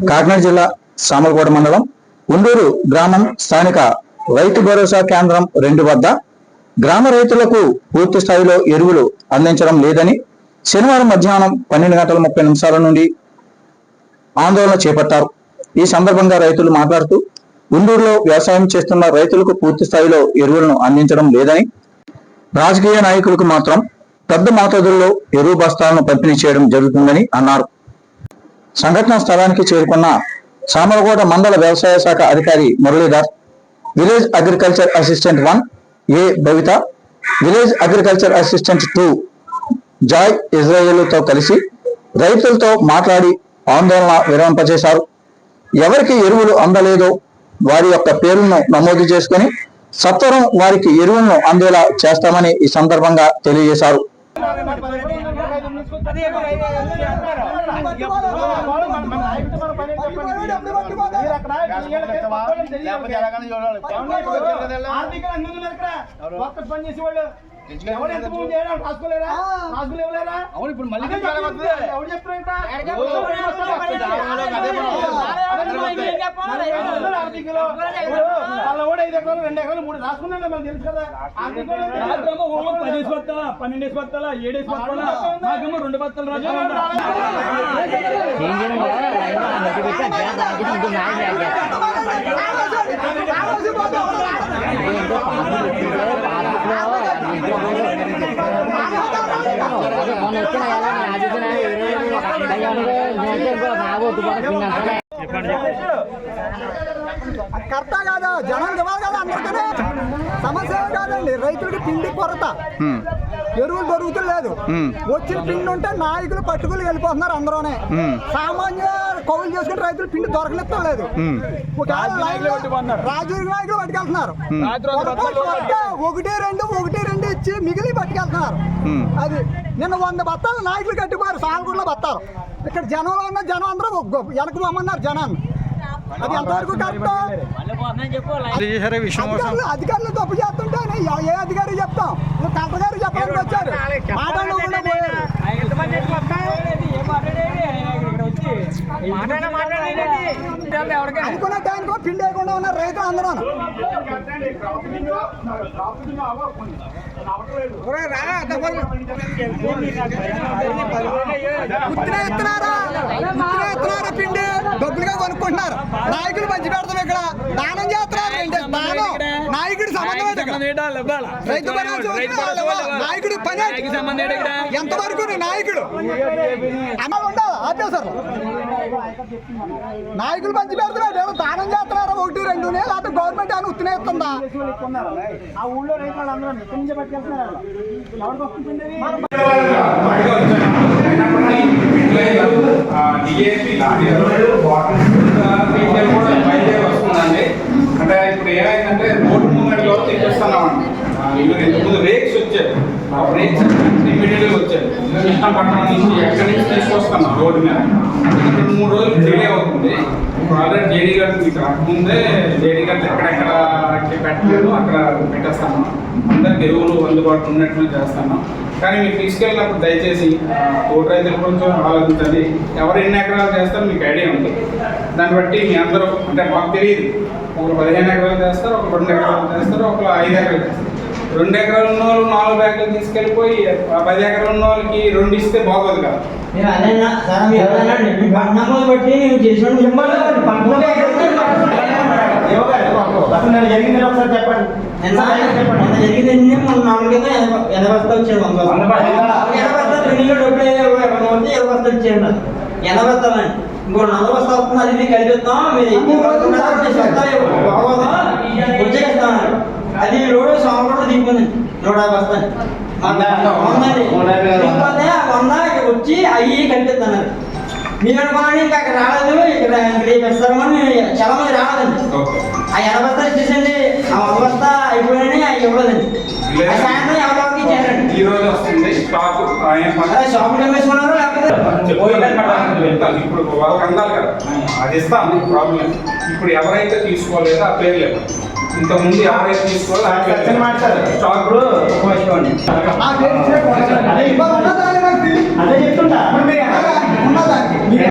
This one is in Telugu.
కాకినాడ జిల్లా సామలకోట మండలం ఉండూరు గ్రామం స్థానిక రైతు భరోసా కేంద్రం రెండు వద్ద గ్రామ రైతులకు పూర్తి స్థాయిలో ఎరువులు అందించడం లేదని శనివారం మధ్యాహ్నం పన్నెండు గంటల ముప్పై నిమిషాల నుండి ఆందోళన చేపట్టారు. ఈ సందర్భంగా రైతులు మాట్లాడుతూ ఉండూరులో వ్యవసాయం చేస్తున్న రైతులకు పూర్తి స్థాయిలో ఎరువులను అందించడం లేదని రాజకీయ నాయకులకు మాత్రం పెద్ద మోతాదుల్లో ఎరువు బస్తాలను పంపిణీ చేయడం జరుగుతుందని అన్నారు. సంఘటనా స్థలానికి చేరుకున్న సామలకోట మండల వ్యవసాయ శాఖ అధికారి Muralidhar village agriculture assistant one A Bavitha village agriculture assistant two Joy ఇజ్రాయేల్తో కలిసి రైతులతో మాట్లాడి ఆందోళన విరమింపజేశారు ఎవరికి ఎరువులు అందలేదో వారి యొక్క పేర్లను నమోదు చేసుకుని సత్వరం వారికి ఎరువులను అందేలా చేస్తామని ఈ సందర్భంగా తెలియజేశారు. లేకపోతే ఎలాగైనా చూడాలి. ఒక్క పని చేసేవాళ్ళు ఎవరు అవును ఇప్పుడు మళ్ళీ ఎవరు చెప్తారంట? ఓ, అదే పని. ఆర్థికలో వాళ్ళ కూడా ఐదు ఎకరాలు రెండు ఎకరాలు మూడు రాసుకున్నాడు మనకు తెలుసు కదా. ఆర్థికలో రాత్రేమో ఓ పదిహేసి బత్తాలా పన్నెండేసి బత్తాలా ఏడేసి బత్తాలా నాకేమో రెండు బత్తాలు రాజు కర్త కాదు? జనం ఇవ్వాలి కదా అందరికీ సమస్య ఏం కాదండి. రైతులకి పిండి కొరత. ఎరువులు దొరుకుతలేదు వచ్చిన పిండి ఉంటే నాయకులు పట్టుకుని వెళ్ళిపోతున్నారు అందరూనే. సామాన్య కౌలు చేసుకుని రైతులు పిండి దొరకనిస్తాం లేదు రాజుల నాయకులు పట్టుకెళ్తున్నారు. ఒకటి రెండు ఒకటి రెండు ఇచ్చి మిగిలి పట్టుకెళ్తున్నారు. అది నిన్న వంద బత్తాలు నాయకులు కట్టిపోయారు సాలగూడలో బత్తాలు. ఇక్కడ జనంలో ఉన్న జనం అందరూ వెనక పోమన్నారు జనాన్ని అది ఎంతవరకు కరెక్ట్? అధికారులు తప్పు చేస్తుంటే ఏ- ఏ అధికారి చెప్తాం? నువ్వు కలెక్టర్ గారు చెప్పడానికి వచ్చారు. మాట్లాడకుండా పోయారు. అనుకున్న టైంకి పిండి వేయకుండా ఉన్నారు రైతులు అందరూ ఇస్తున్నారా పిండి? డబ్బులుగా కొనుక్కుంటున్నారు. నాయకులు పంచి పెడతాం ఇక్కడ. దానం చేస్తున్నారు. ఏంటి? దానం. నాయకుడి సంబంధం? రైతు? నాయకుడి పని నీ నాయకుడు? ఉండాలి ఆపేశారు. నాయకులు పంచి పెడుతున్నాడు ఏమో దానం చేస్తున్నారా? ఒకటి రెండు లేకపోతే గవర్నమెంట్ అని ఉత్తినే ఇస్తుందా? కొన్నారు ఆ ఊళ్ళో రైతులు వాళ్ళందరూ ఎక్కడి నుంచే పట్టుకెళ్తున్నారు వాళ్ళు. ఎవరికి వస్తుంది వస్తుందండి. అంటే ఇప్పుడు ఏమైందంటే తెప్పిస్తున్నామండి రేక్స్ వచ్చాయి. ఆ రేక్స్ ఇమీడియట్గా వచ్చాయి. కృష్ణపట్నం నుంచి ఎక్కడి నుంచి తీసుకొస్తున్నాం రోడ్డు మీద రెండు మూడు రోజులు డిలే అవుతుంది ఇప్పుడు ఆల్రెడీ జేడీ గారు మీకు రాకముందే జేడీ గారు ఎక్కడెక్కడ పెట్టలేదు అక్కడ పెట్టేస్తాను అందరికి ఎరువులు అందుబాటులో ఉన్నట్లు చేస్తాను కానీ మీరు తీసుకెళ్ళినప్పుడు దయచేసి ఓటు రైతుల కొంచెం ఆలోచించండి ఎవరు ఎన్ని ఎకరాలు చేస్తారో మీకు ఐడియా ఉంది దాన్ని బట్టి మీ అందరూ అంటే మాకు తెలియదు ఒకరు పదిహేను ఎకరాలు చేస్తారు ఒక రెండు ఎకరాలు చేస్తారు ఒక ఐదు ఎకరాలు చేస్తారు. రెండు ఎకరాలు ఉన్న వాళ్ళు నాలుగు బ్యాగులు తీసుకెళ్ళిపోయి ఆ పది ఎకరాలు ఉన్న వాళ్ళకి రెండు ఇస్తే బాగోదు కదా. మేము అదైనా సార్ మీరు ఎవరైనా మీ పట్టణంలో బట్టి నేను చేసిన మిమ్మల్ని పట్టణంలో జరిగింది ఒకసారి చెప్పండి? జరిగిందండి మొన్న ఎనభై వచ్చాడు వంద డబ్బులు అండి ఇంకో నలభై బస్తాలు వస్తుంది అది మీకు కలిపిస్తాం. మీరు ఎక్కువ పడుతున్నారు బాగోదా? వచ్చేస్తాను. అది రోడ్డు సోమవారం నూట యాభై వచ్చి అవి కలిపిస్తున్నారు మీరు అనుకోండి ఇంకా అక్కడ రాలేదు ఇక్కడ ఇక్కడ పెడతారని చాలా మంది రాలేదండి. ఆ ఎనభై బస్తాలు ఇచ్చేసండి ఆ వంద బస్తా అయిపోయినాయి అవి ఇవ్వలేదండి. సాయంత్రం వస్తుంది. స్టాక్ ఆయన ఇప్పుడు వాళ్ళకి అందాలి కదా. అది ఇస్తాం ప్రాబ్లం ఇప్పుడు ఎవరైతే తీసుకోలేదో ఆ పేరు లేదు. ఇంతకుముందు ఎవరైతే తీసుకోవాలో ఆ పేరు లేదు. స్టాక్ అండి అదే చెప్తుంటా.